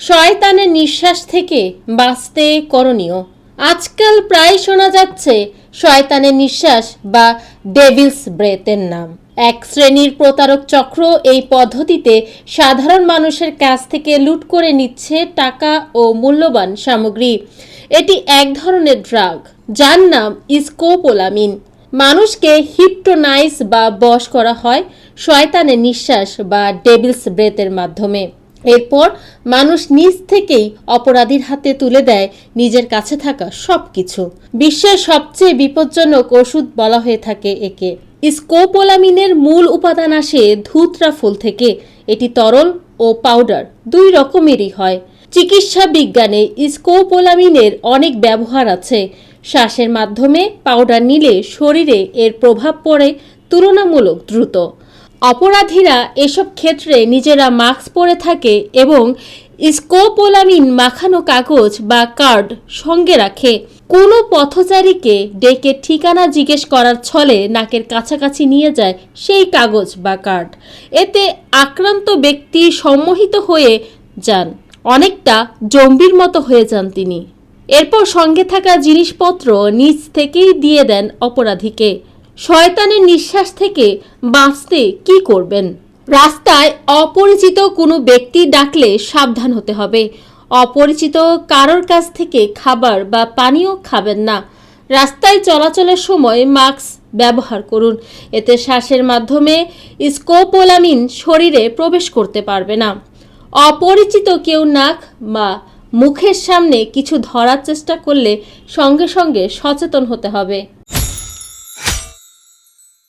শয়তানের নিঃশ্বাস থেকে বাঁচতে করণীয়। আজকাল প্রায় শোনা যাচ্ছে শয়তানের নিঃশ্বাস বা ডেভিলস ব্রেথের নাম। এক শ্রেণির প্রতারক চক্র এই পদ্ধতিতে সাধারণ মানুষের কাছ থেকে লুট করে নিচ্ছে টাকা ও মূল্যবান সামগ্রী। এটি এক ধরনের ড্রাগ, যার নাম ইস্কোপোলামিন। মানুষকে হিপটোনাইজ বা বশ করা হয় শয়তানের নিঃশ্বাস বা ডেভিলস ব্রেথের মাধ্যমে। এরপর মানুষ নিজ থেকেই অপরাধীর হাতে তুলে দেয় নিজের কাছে থাকা সব কিছু বিশ্বের সবচেয়ে বিপজ্জনক ওষুধ বলা হয়ে থাকে একে। স্কোপোলামিনের মূল উপাদান আসে ধুতরা ফুল থেকে। এটি তরল ও পাউডার দুই রকমেরই হয়। চিকিৎসা বিজ্ঞানে স্কোপোলামিনের অনেক ব্যবহার আছে। শ্বাসের মাধ্যমে পাউডার নিলে শরীরে এর প্রভাব পড়ে, তুলনামূলক দ্রুত। অপরাধীরা এসব ক্ষেত্রে নিজেরা মাস্ক পরে থাকে এবং স্কোপোলামিন মাখানো কাগজ বা কার্ড সঙ্গে রাখে। কোনো পথচারীকে ডেকে ঠিকানা জিজ্ঞেস করার ছলে নাকের কাছাকাছি নিয়ে যায় সেই কাগজ বা কার্ড। এতে আক্রান্ত ব্যক্তি সম্মোহিত হয়ে যান, অনেকটা জম্বির মতো হয়ে যান তিনি। এরপর সঙ্গে থাকা জিনিসপত্র নিজ থেকেই দিয়ে দেন অপরাধীকে। শয়তানের নিঃশ্বাস থেকে বাঁচতে কি করবেন? রাস্তায় অপরিচিত কোনো ব্যক্তি ডাকলে সাবধান হতে হবে। অপরিচিত কারোর কাছ থেকে খাবার বা পানীয় খাবেন না। রাস্তায় চলাচলের সময় মাস্ক ব্যবহার করুন। এতে শ্বাসের মাধ্যমে স্কোপোলামিন শরীরে প্রবেশ করতে পারবে না। অপরিচিত কেউ নাক বা মুখের সামনে কিছু ধরার চেষ্টা করলে সঙ্গে সঙ্গে সচেতন হতে হবে।